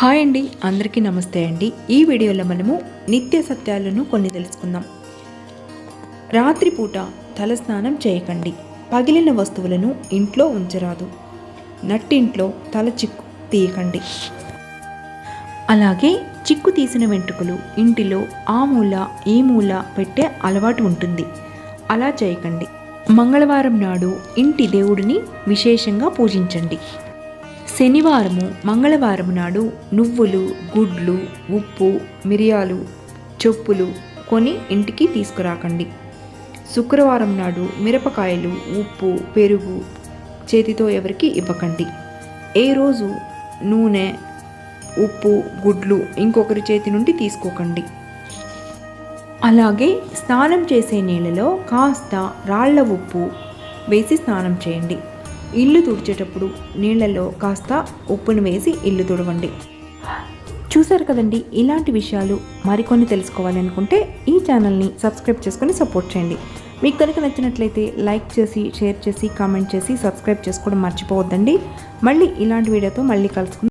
Hi అండి అందరికీ నమస్తే అండి. ఈ వీడియోలో మనము నిత్య సత్యాలను కొన్ని తెలుసుకుందాం. రాత్రిపూట తలస్నానం చేయకండి. పగిలిన వస్తువులను ఇంట్లో ఉంచరాదు. నట్టింట్లో తల చిక్కు తీయకండి. అలాగే చిక్కు తీసిన వెంట్రుకలు ఇంటిలో ఆ మూల ఈ మూల పెట్టే అలవాటు ఉంటుంది. అలా చేయకండి. మంగళవారం నాడు ఇంటి దేవుడిని విశేషంగా పూజించండి. శనివారము మంగళవారం నాడు నువ్వులు గుడ్లు ఉప్పు మిరియాలు చెప్పులు కొని ఇంటికి తీసుకురాకండి. శుక్రవారం నాడు మిరపకాయలు ఉప్పు పెరుగు చేతితో ఎవరికి ఇవ్వకండి. ఏ రోజు నూనె ఉప్పు గుడ్లు ఇంకొకరి చేతి నుండి తీసుకోకండి. అలాగే స్నానం చేసే నీళ్ళలో కాస్త రాళ్ళ ఉప్పు వేసి స్నానం చేయండి. ఇల్లు తుడిచేటప్పుడు నీళ్ళలో కాస్త ఉప్పును వేసి ఇల్లు తుడవండి. చూశారు కదండి ఇలాంటి విషయాలు మరికొన్ని తెలుసుకోవాలి అనుకుంటే ఈ ఛానల్ని సబ్స్క్రైబ్ చేసుకొని సపోర్ట్ చేయండి. మీకు కనుక నచ్చినట్లయితే లైక్ చేసి షేర్ చేసి కామెంట్ చేసి సబ్స్క్రైబ్ చేసుకోవడం మర్చిపోవద్దండి. మళ్ళీ ఇలాంటి వీడియోతో మళ్ళీ కలుసుకుందాం.